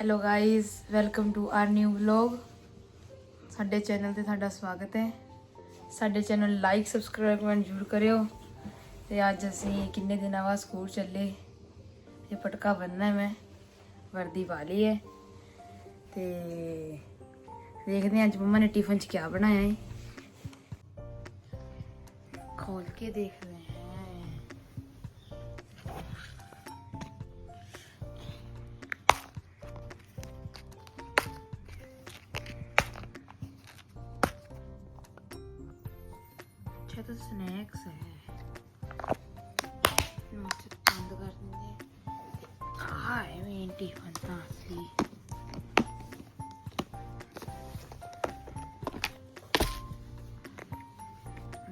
Hello guys welcome to our new vlog ਸਾਡੇ channel ਤੇ ਤੁਹਾਡਾ ਸਵਾਗਤ ਹੈ। ਸਾਡੇ ਚੈਨਲ ਲਾਈਕ ਸਬਸਕ੍ਰਾਈਬ ਕਮੈਂਟ ਜ਼ਰੂਰ ਕਰਿਓ। ਤੇ ਅੱਜ ਅਸੀਂ ਕਿੰਨੇ ਦਿਨਾਂ ਬਾਅਦ ਸਕੂਲ ਚੱਲੇ। ਇਹ ਪਟਕਾ ਬੰਨਣਾ ਮੈਂ। ਵਰਦੀ ਪਾ ਹੈ। ਤੇ ਦੇਖਦੇ ਹਾਂ ਅੱਜ ਮੰਮਾ ਨੇ ਟਿਫਨ 'ਚ ਕੀ ਬਣਾਇਆ ਹੈ। ਖੋਲ ਕੇ ਦੇਖਦੇ ਹਾਂ। ਹਾਏ ਮੈਂ ਟਿਫਨ ਤਾਂ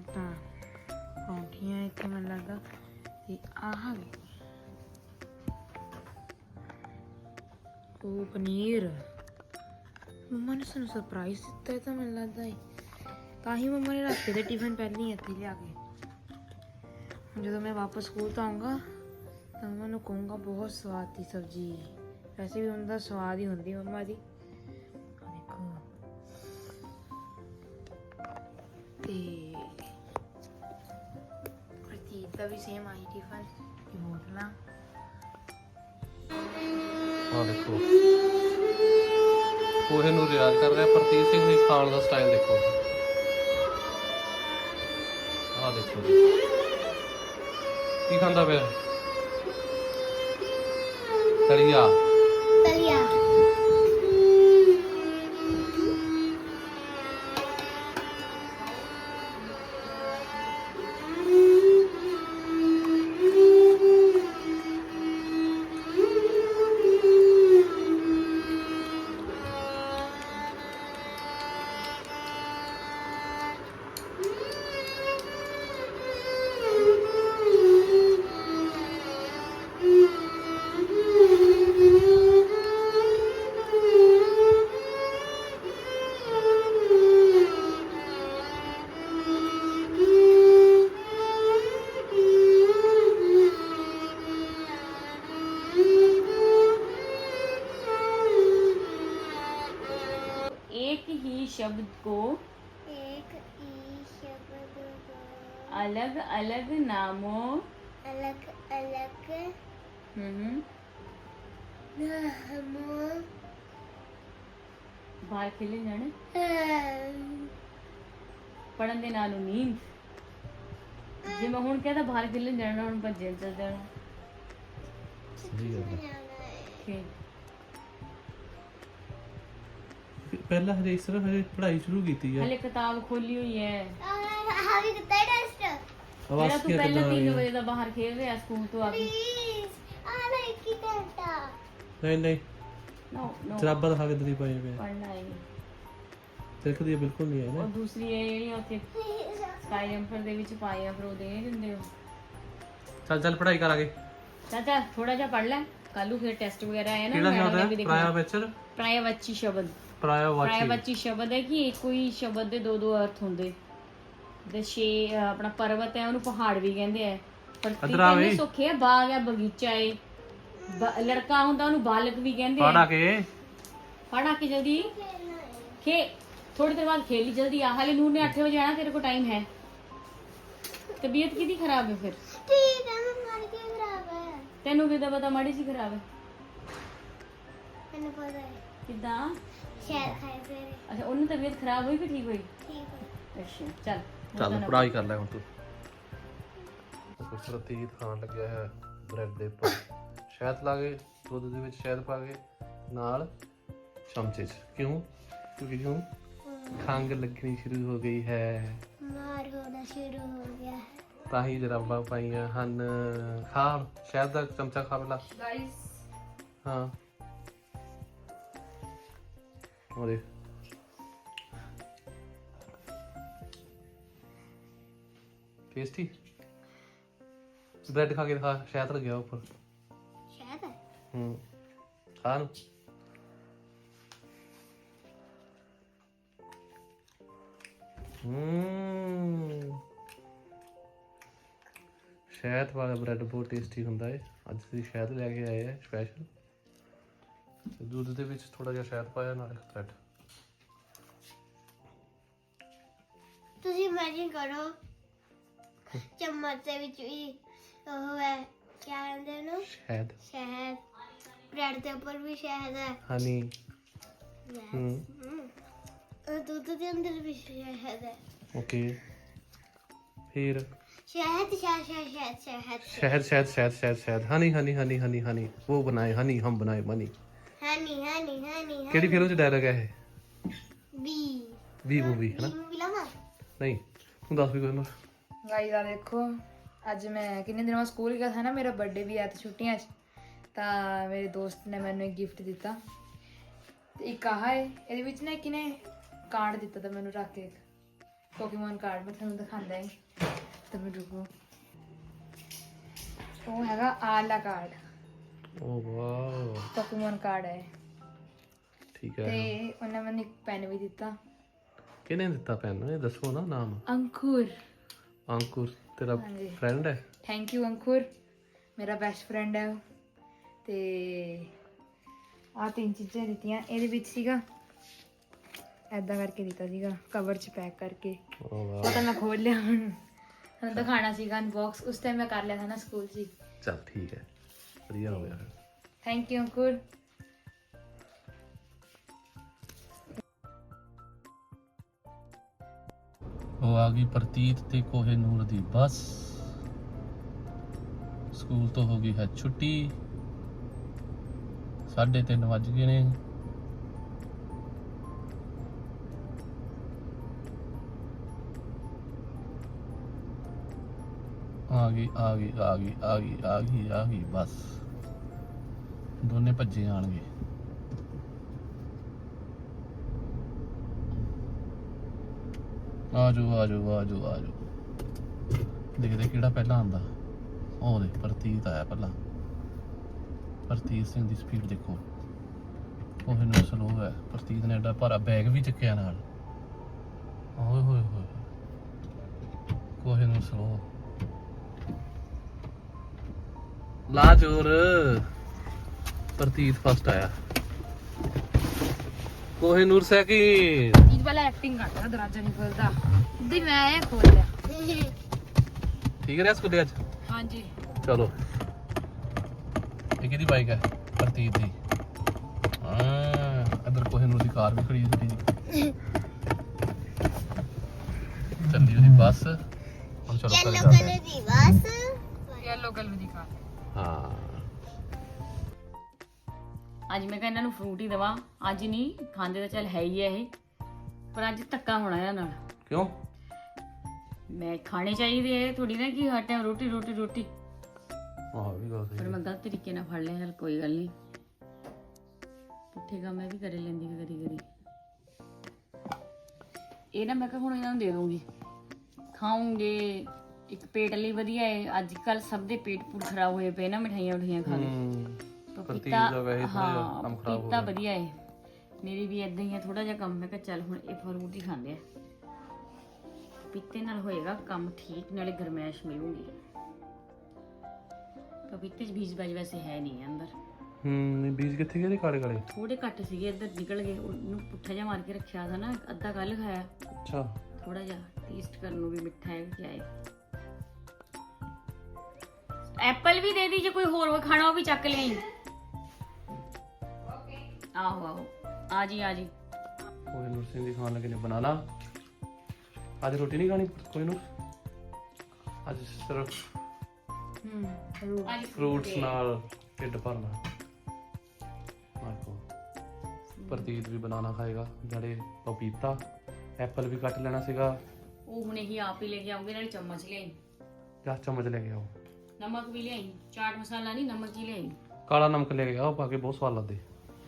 ਤਾਂ ਪਰੌਂਠੀਆਂ ਇੱਥੇ ਮੈਨੂੰ ਲੱਗਾ ਤੇ ਆਹ ਵੀ ਉਹ ਪਨੀਰ ਮੰਮਾ ਨੇ ਸਾਨੂੰ ਸਰਪ੍ਰਾਈਜ਼ ਦਿੱਤਾ ਹੈ ਤਾਂ ਮੈਨੂੰ ਲੱਗਦਾ ਹੈ ਤਾਂ ਹੀ ਮੰਮਾ ਨੇ ਰੱਖੇ ਦੇ ਟਿਫਨ ਪਹਿਲਾਂ ਹੀ ਇੱਥੇ ਲਿਆ ਕੇ ਜਦੋਂ ਮੈਂ ਵਾਪਸ ਸਕੂਲ ਤੋਂ ਆਉਂਗਾ ਤਾਂ ਮੰਮਾ ਨੂੰ ਕਹੂੰਗਾ ਬਹੁਤ ਸਵਾਦ ਦੀ ਸਬਜ਼ੀ। ਵੈਸੇ ਵੀ ਉਹਨਾਂ ਦਾ ਸਵਾਦ ਹੀ ਹੁੰਦੀ ਮੰਮਾ ਦੀ। ਦੇਖੋ। ਤੇ ਪ੍ਰਤੀਤ ਦਾ ਵੀ ਸੇਮ ਆਈ ਟਿਫਨ ਇਹ ਬੋਤਲਾਂ ਆ ਦੇਖੋ। ਪੋਹੇ ਨੂੰ ਰਿਆਜ਼ ਕਰ ਰਿਹਾ ਪ੍ਰਤੀਕ ਸਿੰਘ ਦੀ ਖਾਣ ਦਾ ਸਟਾਈਲ ਦੇਖੋ। ਆ ਦੇਖੋ। ਕੀ ਖਾਂਦਾ ਪਿਆ? 林亚。शब्द को एक ई शब्द को अलग अलग नामों अलग अलग हम्म, नामों ਬਾਹਰ ਖੇਲੇ ਜਾਣੇ ਪੜਨ ਦੇ ਨਾਲ ਨੂੰ ਨੀਂਦ ਜੇ ਮੈਂ ਹੁਣ ਕਹਿੰਦਾ ਬਾਹਰ ਖੇਲਣ ਜਾਣਾ ਹੁਣ ਭੱਜੇ ਚੱਲ ਜਾਣਾ ਸਹੀ ਗੱਲ ਹੈ ਪਹਿਲਾਂ ਹਰੇ ਇਸ ਹਰੇ ਪੜ੍ਹਾਈ ਸ਼ੁਰੂ ਕੀਤੀ ਹੈ ਹਲੇ ਕਿਤਾਬ ਖੋਲੀ ਹੋਈ ਹੈ ਹਾਵੀ ਕਿਤਾ ਟੈਸਟ ਜਿਹੜਾ ਆਵਾਜ਼ ਤੂੰ ਕੀ ਪਹਿਲਾਂ 3 ਵਜੇ ਦਾ ਬਾਹਰ ਖੇਡ ਰਿਹਾ ਸਕੂਲ ਤੋਂ ਆ ਕੇ। ਆ ਲੈ ਕੀ ਟੈਸਟਾ ਨਹੀਂ ਨਹੀਂ। ਨੋ ਨੋ ਜਰਾਬਾਂ ਦਿਖਾ ਕੇ ਦਦੀ ਪਾਈ ਪਿਆ ਪੜਨਾ ਹੈ ਤਿਲਕਦੀ ਬਿਲਕੁਲ ਨਹੀਂ ਹੈ ਨਾ। ਔਰ ਦੂਸਰੀ ਇਹ ਜਿਹੜੀ ਉੱਥੇ ਸਕਾਈ ਜੰਪਰ ਦੇ ਵਿੱਚ ਪਾਏ ਆ ਫਿਰ ਉਹ ਦੇ ਨਹੀਂ ਦਿੰਦੇ ਹੋ ਚੱਲ ਚੱਲ ਪੜਾਈ ਕਰ ਆਗੇ। ਚਾਚਾ ਥੋੜਾ ਜਿਹਾ ਪੜ ਲੈ। ਕੱਲੂ ਫਿਰ ਟੈਸਟ ਵਗੈਰਾ ਹੈ ਨਾ ਕਿਹੜਾ ਮੈਡਮ ਵੀ ਹੈ? ਦੇਖਣਾ। ਪ੍ਰਾਇਆ ਵੈਚਰ ਪ੍ਰਾਇਵਚੀ ਸ਼ਬਦ। ਪ੍ਰਾਇਵਾਚੀ ਪ੍ਰਾਇਵਾਚੀ ਸ਼ਬਦ ਹੈ ਕਿ ਇੱਕੋ ਹੀ ਸ਼ਬਦ ਦੇ ਦੋ ਦੋ ਅਰਥ ਹੁੰਦੇ। ਤੇ ਛੇ ਆਪਣਾ ਪਰਵਤ ਹੈ ਉਹਨੂੰ ਪਹਾੜ ਵੀ ਕਹਿੰਦੇ ਆ। ਪਰ ਤਿੰਨੇ ਸੁੱਖੇ ਬਾਗ ਹੈ ਬਗੀਚਾ ਹੈ। ਲੜਕਾ ਹੁੰਦਾ ਉਹਨੂੰ ਬਾਲਕ ਵੀ ਕਹਿੰਦੇ ਆ। ਪੜਾ ਕੇ। ਪੜਾ ਕੇ ਜਲਦੀ। ਖੇ ਥੋੜੀ ਦੇਰ ਬਾਅਦ ਖੇਲੀ ਜਲਦੀ ਆ। ਹਾਲੇ ਨੂਰ ਨੇ 8 ਵਜੇ ਆਣਾ ਤੇਰੇ ਕੋਲ ਟਾਈਮ ਹੈ। ਤਬੀਅਤ ਕਿਦੀ ਖਰਾਬ ਹੈ ਫਿਰ? ਠੀਕ ਹੈ ਮਾਰੀ ਕੀ ਖਰਾਬ ਹੈ ਤੈਨੂੰ ਕਿਦਾਂ ਪਤਾ ਮਾੜੀ ਸੀ ਖਰਾਬ ਹੈ। ਮੈਨੂੰ ਪਤਾ ਹੈ। ਕਿਦਾਂ? ਸ਼ਹਿਰ ਖਾਏ ਫਿਰ ਅੱਛਾ ਉਹਨੂੰ ਤਬੀਅਤ ਖਰਾਬ ਹੋਈ ਕਿ ਠੀਕ ਹੋਈ? ਠੀਕ ਹੋਈ। ਅੱਛਾ ਚੱਲ। ਚੱਲ ਪੜਾਈ ਕਰ ਲੈ ਹੁਣ ਤੂੰ। ਸਰਤੀਤ ਖਾਣ ਲੱਗਿਆ ਹੈ ਬ੍ਰੈਡ ਦੇ ਉੱਪਰ। ਸ਼ਹਿਦ ਲਾ ਦੁੱਧ ਦੇ ਵਿੱਚ ਸ਼ਹਿਦ ਪਾ ਕੇ ਨਾਲ ਚਮਚੇ ਚ। ਕਿਉਂ? ਕਿਉਂਕਿ ਕਿਉਂ? ਖੰਗ ਲੱਗਣੀ ਸ਼ੁਰੂ ਹੋ ਗਈ ਹੈ। ਮਾਰ ਹੋਣਾ ਸ਼ੁਰੂ ਹੋ ਗਿਆ ਤਾਂ ਹੀ ਜਰਾਬਾਂ ਪਾਈਆਂ ਹਨ। ਖਾ ਸ਼ਹਿਦ ਚਮਚਾ ਖਾ ਲਾ ਗਾਇਸ ਹਾਂ। ਉਹਦੇ ਟੇਸਟੀ ਬ੍ਰੈਡ ਖਾ ਕੇ ਦਿਖਾ ਸ਼ਹਿਦ ਲੱਗਿਆ ਉੱਪਰ शायद है ਹੂੰ ਖਾ ਨੂੰ ਹੂੰ ਸ਼ਹਿਦ ਵਾਲਾ ਬ੍ਰੈਡ ਬਹੁਤ ਟੇਸਟੀ ਹੁੰਦਾ ਹੈ ਅੱਜ ਅਸੀਂ ਸ਼ਹਿਦ ਲੈ ਕੇ ਆਏ ਆ ਸਪੈਸ਼ਲ ਤੇ ਦੁੱਧ ਦੇ ਵਿੱਚ ਥੋੜਾ ਜਿਹਾ ਸ਼ਹਿਦ ਪਾਇਆ ਨਾਲ ਇੱਕ ਥ੍ਰੈਡ ਤੁਸੀਂ ਇਮੇਜਿਨ ਕਰੋ ਚਮਚ ਦੇ ਵਿੱਚ ਵੀ ਉਹ ਹੈ ਕੀ ਕਹਿੰਦੇ ਨੂੰ ਸ਼ਹਿਦ। ਸ਼ਹਿਦ। ਬ੍ਰੈਡ ਦੇ ਉੱਪਰ ਵੀ ਸ਼ਹਿਦ ਹੈ। ਹਨੀ ਹੂੰ। ਉਹ ਦੁੱਧ ਦੇ ਅੰਦਰ ਵੀ ਸ਼ਹਿਦ ਹੈ। ਓਕੇ ਫਿਰ? ਸ਼ਹਿਦ ਸ਼ਹਿਦ ਸ਼ਹਿਦ ਸ਼ਹਿਦ ਸ਼ਹਿਦ। ਸ਼ਹਿਦ ਸ਼ਹਿਦ ਸ਼ਹਿਦ ਹਨੀ ਹਨੀ ਹਨੀ ਹਨੀ ਹਨੀ ਉਹ ਬਣਾਏ ਹਨੀ ਹਮ ਬਣਾਏ ਮਨੀ ਕਿਹੜੀ ਫਿਲਮ 'ਚ ਡਾਇਲੌਗ ਹੈ ਇਹ? ਵੀ ਵੀ ਮੂਵੀ ਹੈ ਨਾ ਨਹੀਂ ਤੂੰ ਦੱਸ ਵੀ ਕੋਈ ਨਾ ਗਾਈ ਦਾ ਦੇਖੋ ਅੱਜ ਮੈਂ ਕਿੰਨੇ ਦਿਨਾਂ ਸਕੂਲ ਗਿਆ ਸੀ ਨਾ ਮੇਰਾ ਬਰਥਡੇ ਵੀ ਆ ਤੇ ਛੁੱਟੀਆਂ 'ਚ। ਤਾਂ ਮੇਰੇ ਦੋਸਤ ਨੇ ਮੈਨੂੰ ਇੱਕ ਗਿਫਟ ਦਿੱਤਾ। ਤੇ ਇੱਕ ਆਹ ਹੈ ਇਹਦੇ ਵਿੱਚ ਨਾ ਕਿਨੇ ਕਾਰਡ ਦਿੱਤਾ ਤਾਂ ਮੈਨੂੰ ਰੱਖ ਕੇ ਇੱਕ। ਕਾਰਡ ਮੈਂ ਤੁਹਾਨੂੰ ਦਿਖਾਉਂਦਾ ਹੈ। ਤਾਂ ਰੁਕੋ। ਉਹ ਹੈਗਾ ਆਲਾ card oh wow. Pokemon card ਹੈ। ਠੀਕ ਤੇ ਹੈ ਉਹਨੇ ਮੈਨੂੰ ਇੱਕ ਪੈਨ ਵੀ ਦਿੱਤਾ। ਕਿਹਨੇ ਦਿੱਤਾ ਪੈਨ ਇਹ ਦੱਸੋ ਨਾ ਨਾਮ। ਅੰਕੁਰ। ਅੰਕੁਰ ਤੇਰਾ ਹਾਂਜੀ। ਫਰੈਂਡ ਹੈ? Thank you Ankur. ਮੇਰਾ ਬੈਸਟ ਫਰੈਂਡ ਹੈ ਉਹ। ਤੇ ਆ ਤਿੰਨ ਚੀਜ਼ਾਂ ਦਿੱਤੀਆਂ। ਇਹਦੇ ਵਿੱਚ ਸੀਗਾ ਐਦਾਂ ਕਰਕੇ ਦਿੱਤਾ ਸੀਗਾ। ਕਵਰ 'ਚ ਪੈਕ ਕਰਕੇ। Oh wow. ਤਾਂ ਮੈਂ ਖੋਲ ਲਿਆ ਹੁਣ। ਤੁਹਾਨੂੰ ਦਿਖਾਣਾ ਸੀਗਾ ਅਨਬਾਕਸ ਉਸ ਟਾਈਮ ਮੈਂ ਕਰ ਲਿਆ ਸੀ ਨਾ ਸਕੂਲ 'ਚ ਚਲ ਠੀਕ ਹੈ। ਵਧੀਆ ਹੋ ਗਿਆ। ਥੈਂਕ ਯੂ ਅੰਕੁਰ ਉਹ ਆ ਗਈ ਪ੍ਰਤੀਤ ਤੇ ਕੋਹੇ ਨੂਰ ਦੀ ਬੱਸ। ਸਕੂਲ ਤੋਂ ਹੋ ਗਈ ਹੈ ਛੁੱਟੀ। 3:30 ਵੱਜ ਗਏ ਨੇ। ਆ ਗਈ ਆ ਗਈ ਆ ਗਈ ਆ ਗਈ ਆ ਗਈ ਆ ਗਈ ਬਸ। ਦੋਨੇ ਭੱਜੇ ਆਣਗੇ। ਆਜੋ ਆਜੋ ਆਜੋ ਆਜੋ। ਦੇਖਦੇ ਕਿਹੜਾ ਪਹਿਲਾਂ ਆਂਦਾ ਉਹ ਦੇ ਪ੍ਰਤੀਤ ਆਇਆ ਪਹਿਲਾਂ। ਪ੍ਰਤੀਤ ਸਿੰਘ ਦੀ ਸਪੀਡ ਦੇਖੋ। ਉਹ ਇਹਨੂੰ ਸਲੋ ਹੈ ਪ੍ਰਤੀਤ ਨੇ ਐਡਾ ਭਾਰਾ ਬੈਗ ਵੀ ਚੱਕਿਆ ਨਾਲ। ਓਏ ਹੋਏ ਹੋਏ। ਕੋਹੇ ਨੂੰ ਸਲੋ। ਲਾ ਚੋਰ ਪ੍ਰਤੀਤ ਫਸਟ ਆਇਆ। ਕੋਹਿਨੂਰ ਸੈਕੀ ਇਹ ਵਾਲਾ ਐਕਟਿੰਗ ਕਰਦਾ ਦਰਾਜਾ ਨਹੀਂ ਖੋਲਦਾ ਦੀ ਮੈਂ ਖੋਲਿਆ। ਠੀਕ ਰਿਹਾ ਸਕੂਲੇ ਅੱਜ ਹਾਂਜੀ। ਚਲੋ। ਇਹ ਕਿਹਦੀ ਬਾਈਕ ਹੈ? ਪ੍ਰਤੀਤ ਦੀ। ਹਾਂ ਅਦਰ ਕੋਹਿਨੂਰ ਦੀ ਕਾਰ ਵੀ ਖੜੀ ਸੀ ਜੀ ਚੱਲੀ ਉਹਦੀ ਬੱਸ। ਹੁਣ ਚਲੋ ਘਰੇ ਚੱਲਦੇ ਹਾਂ। ਯੈਲੋ ਕਲਰ ਦੀ ਕਾਰ। ਹਾਂ। ਹਾਂ ਅੱਜ ਮੈਂ ਕਿਹਾ ਇਹਨਾਂ ਨੂੰ ਫਰੂਟ ਹੀ ਦਵਾ। ਅੱਜ ਨਹੀਂ ਖਾਂਦੇ ਤਾਂ ਚੱਲ ਹੈ ਹੀ ਹੈ ਇਹ। ਪਰ ਅੱਜ ਧੱਕਾ ਹੋਣਾ ਇਹਨਾਂ ਨਾਲ। ਕਿਉਂ? ਮੈਂ ਖਾਣੇ ਚਾਹੀਦੇ ਐ ਥੋੜੀ ਨਾ ਕਿ ਹਰ ਟਾਈਮ ਰੋਟੀ ਰੋਟੀ ਰੋਟੀ। ਆਹ ਵੀ ਗੱਲ ਪਰ ਸਹੀ ਮੈਂ ਗਲਤ ਤਰੀਕੇ ਨਾਲ ਫੜ ਲਿਆ ਚੱਲ ਕੋਈ ਗੱਲ ਨਹੀਂ। ਪੁੱਠੇ ਕੰਮ ਮੈਂ ਵੀ ਕਰੇ ਲੈਂਦੀ ਕਦੀ ਕਦੀ। ਇਹ ਨਾ ਮੈਂ ਕਿਹਾ ਹੁਣ ਇਹਨਾਂ ਨੂੰ ਦੇ ਦੂੰਗੀ ਖਾਉਂਗੇ ਇੱਕ ਪੇਟ ਲਈ ਵਧੀਆ ਹੈ। ਅੱਜ ਕੱਲ ਸਭ ਦੇ ਪੇਟ ਪੂਟ ਖਰਾਬ ਹੋਏ ਪਏ ਨਾ ਮਠਾਈਆਂ ਮਠਾਈਆਂ ਖਾ ਕੇ। ਪਪੀਤਾ ਵੈਸੇ ਥੋੜਾ ਜਿਹਾ ਹਾਂ ਕੰਮ ਖਰਾਬ ਹੋ ਪਪੀਤਾ ਵਧੀਆ ਹੈ। ਮੇਰੀ ਵੀ ਇਦਾਂ ਹੀ ਹੈ ਥੋੜਾ ਜਿਹਾ ਕੰਮ। ਮੈਂ ਕਿਹਾ ਚੱਲ ਹੁਣ ਇਹ ਫਰੂਟ ਹੀ ਖਾਂਦੇ ਆ। ਪਪੀਤੇ ਨਾਲ ਹੋਏਗਾ ਕੰਮ ਠੀਕ ਨਾਲੇ ਗਰਮੈਸ਼ ਮਿਲੂਗੀ। ਪਪੀਤੇ ਚ ਬੀਜ ਬਾਜ ਵੈਸੇ ਹੈ ਨਹੀਂ ਅੰਦਰ। ਹੂੰ ਨਹੀਂ ਬੀਜ ਕਿੱਥੇ ਗਏ ਕਾਲੇ ਕਾਲੇ ਥੋੜੇ ਘੱਟ ਸੀਗੇ ਇੱਧਰ ਨਿਕਲ ਗਏ। ਉਹਨੂੰ ਪੁੱਠਾ ਜਿਹਾ ਮਾਰ ਕੇ ਰੱਖਿਆ ਸੀ ਨਾ ਅੱਧਾ ਕੱਲ ਖਾਇਆ। ਅੱਛਾ। ਥੋੜਾ ਜਿਹਾ ਟੇਸਟ ਕਰਨ ਨੂੰ ਵੀ ਮਿੱਠਾ ਹੈ ਕਿ ਹੈ। ਐਪਲ ਵੀ ਦੇ ਦੀ ਜੇ ਕੋਈ ਹੋਰ ਖਾਣਾ ਉਹ ਵੀ ਚੱਕ ਲਿਆਈ ਆਹੋ ਆਹੋ। ਆ ਜੀ ਆ ਜੀ। ਕੋਹੇ ਨੂਰ ਸਿੰਘ ਦੀ ਖਾਣ ਲੱਗੇ ਨੇ ਬਨਾਨਾ ਅੱਜ ਰੋਟੀ ਨਹੀਂ ਖਾਣੀ ਕੋਈ ਨੂੰ? ਅੱਜ ਸਿਰਫ ਹੂੰ ਜ਼ਰੂਰ ਅੱਜ ਫਰੂਟਸ ਨਾਲ ਢਿੱਡ ਭਰਨਾ। ਆਖੋ ਪ੍ਰਤੀਤ ਵੀ ਬਨਾਨਾ ਖਾਏਗਾ ਜਿਹੜੇ ਪਪੀਤਾ ਐਪਲ ਵੀ ਕੱਟ ਲੈਣਾ ਸੀਗਾ। ਉਹ ਹੁਣ ਇਹੀ ਆਪ ਹੀ ਲੈ ਕੇ ਆਉਂਗੇ ਨਾਲੇ ਚਮਚ ਲਿਆਈ ਜਾਂ ਚਮਚ ਲੈ ਕੇ ਆਓ। ਨਮਕ ਵੀ ਲਿਆਈ ਚਾਟ ਮਸਾਲਾ ਨਹੀਂ ਨਮਕ ਹੀ ਲਿਆਈ ਕਾਲਾ ਨਮਕ ਲੈ ਕੇ ਆਓ ਪਾ ਕੇ ਬਹੁਤ ਸਵਾਦ ਲੱਗਦੇ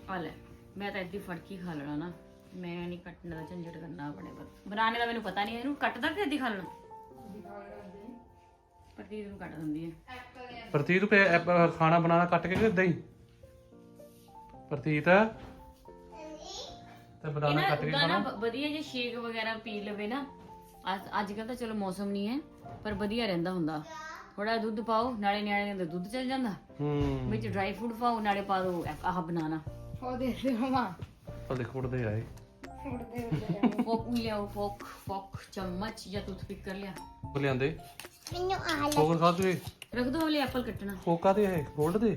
ਆ ਲੈ ਮੈਂ ਤਾਂ ਇੱਦੀ ਫੜ ਕੇ ਖਾ ਲੈਣਾ ਨਾ ਮੈਂ ਨਹੀਂ ਕੱਟਣ ਦਾ ਝੰਜਟ ਕਰਨਾ ਆਪਣੇ ਪਰ ਬਣਾਉਣੇ ਦਾ ਮੈਨੂੰ ਪਤਾ ਨਹੀਂ ਇਹਨੂੰ ਕੱਟਦਾ ਕਿ ਇੱਦੀ ਖਾ ਲੈਣਾ ਪ੍ਰਤੀਤ ਨੂੰ ਕੱਟ ਦਿੰਦੀ ਹੈ ਪ੍ਰਤੀਤ ਐਪ- ਖਾਣਾ ਬਣਾਣਾ ਕੱਟ ਕੇ ਕਿ ਇਦਾਂ ਹੀ ਪ੍ਰਤੀਤ ਤੇ ਇਹਨਾਂ ਕੱਟ ਕੇ ਖਾਣਾ ਵਧੀਆ ਜੇ ਸ਼ੇਕ ਵਗੈਰਾ ਪੀ ਲਵੇ ਨਾ ਅੱਜ- ਅੱਜ ਕੱਲ ਤਾਂ ਚਲੋ ਮੌਸਮ ਨਹੀਂ ਹੈ ਪਰ ਵਧੀਆ ਰਹਿੰਦਾ ਹੁੰਦਾ ਥੋੜਾ ਦੁੱਧ ਪਾਓ ਨਾਲੇ ਨਿਆਣੇ ਦੇ ਅੰਦਰ ਦੁੱਧ ਚਲ ਜਾਂਦਾ ਹੂੰ ਵਿੱਚ ਡਰਾਈ ਫਰੂਟ ਪਾਓ ਨਾਲੇ ਪਾ ਦਿਓ ਇਹ- ਆਹ ਬਨਾਨਾ ਉਹ ਦੇ ਦੇ ਮਮਾ ਪਰ ਦੇਖੋ ਉੜਦੇ ਆਏ ਉੜਦੇ ਉੜਦੇ ਫੋਕ ਵੀ ਲਿਆਓ ਫੋਕ ਫੋਕ ਚਮਚ ਜਾਂ ਟੂਥਪਿਕ ਕਰ ਲਿਆ ਉਹ ਲਿਆਂਦੇ ਮੈਨੂੰ ਆ ਲੈ ਫੋਕਸ ਖਾ ਤੂੰ ਰੱਖ ਦੋ ਹਲੇ ਐਪਲ ਕੱਟਣਾ ਫੋਕਾ ਦੇ ਹੈ ਗੋਲਡ ਦੇ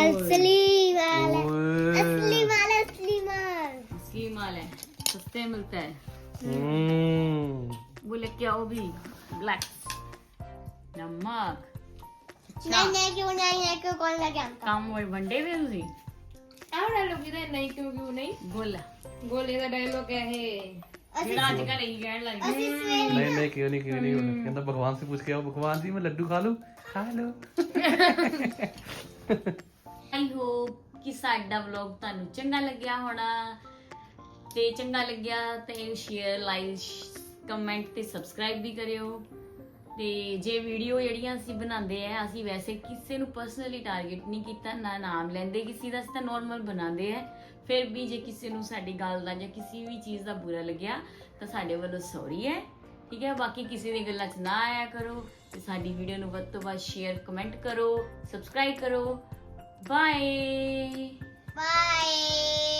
ਅਸਲੀ ਵਾਲਾ ਓਏ ਅਸਲੀ ਵਾਲਾ ਅਸਲੀ ਮਾਲ असली माल है सस्ते मिलता है ਹੂੰ वो लेके आओ भी ब्लैक ਨਮਕ। ਨਹੀਂ ਨਹੀਂ ਕਿਉਂ ਨਹੀਂ ਨਹੀਂ ਕਿਉਂ ਕੋਲ ਲੱਗਿਆ ਕੰਮ ਵਰ ਵੰਡੇ ਵੇ ਤੁਸੀਂ? ਆਹ ਡਾਇਲੋਗ ਇਹਦਾ ਨਹੀਂ ਕਿਉਂ ਕਿਉਂ ਨਹੀਂ? ਗੋਲਾ ਗੋਲੇ ਦਾ ਡਾਇਲੋਗ ਹੈ ਇਹ ਨਹੀਂ ਨਹੀਂ ਕਿਉਂ ਨਹੀਂ ਕਿਉਂ ਨਹੀਂ ਕਹਿੰਦਾ ਭਗਵਾਨ ਸੇ ਪੁੱਛ ਕੇ ਆਓ ਭਗਵਾਨ ਜੀ ਮੈਂ ਲੱਡੂ ਖਾ ਲੂ। ਖਾ ਲੂ। ਆਈ ਹੋਪ ਕਿ ਸਾਡਾ ਵਲੌਗ ਤੁਹਾਨੂੰ ਚੰਗਾ ਲੱਗਿਆ ਹੋਣਾ। ਤੇ ਚੰਗਾ ਲੱਗਿਆ ਤੇ ਸ਼ੇਅਰ ਲਾਈਕ ਕਮੈਂਟ ਤੇ ਸਬਸਕ੍ਰਾਈਬ ਵੀ ਕਰਿਓ। ਤੇ ਜੇ ਵੀਡੀਓ ਜਿਹੜੀਆਂ ਅਸੀਂ ਬਣਾਉਂਦੇ ਆ, ਅਸੀਂ ਵੈਸੇ ਕਿਸੇ ਨੂੰ ਪਰਸਨਲੀ ਟਾਰਗੇਟ ਨਹੀਂ ਕੀਤਾ, ਨਾ ਨਾਮ ਲੈਂਦੇ, ਕਿਸੇ ਦਾ ਅਸੀਂ ਤਾਂ ਨਾਰਮਲ ਬਣਾਉਂਦੇ ਆ। ਫਿਰ ਵੀ ਜੇ ਕਿਸੇ ਨੂੰ ਸਾਡੀ ਗੱਲ ਦਾ ਜਾਂ ਕਿਸੇ ਵੀ ਚੀਜ਼ ਦਾ ਬੁਰਾ ਲੱਗਿਆ, ਤਾਂ ਸਾਡੇ ਵੱਲੋਂ ਸੌਰੀ ਹੈ। ਠੀਕ ਹੈ, ਬਾਕੀ ਕਿਸੇ ਦੀ ਗੱਲਾਂ 'ਚ ਨਾ ਆਇਆ ਕਰੋ, ਤੇ ਸਾਡੀ ਵੀਡੀਓ ਨੂੰ ਵੱਧ ਤੋਂ ਵੱਧ ਸ਼ੇਅਰ ਕਮੈਂਟ ਕਰੋ ਸਬਸਕ੍ਰਾਈਬ ਕਰੋ। Bye bye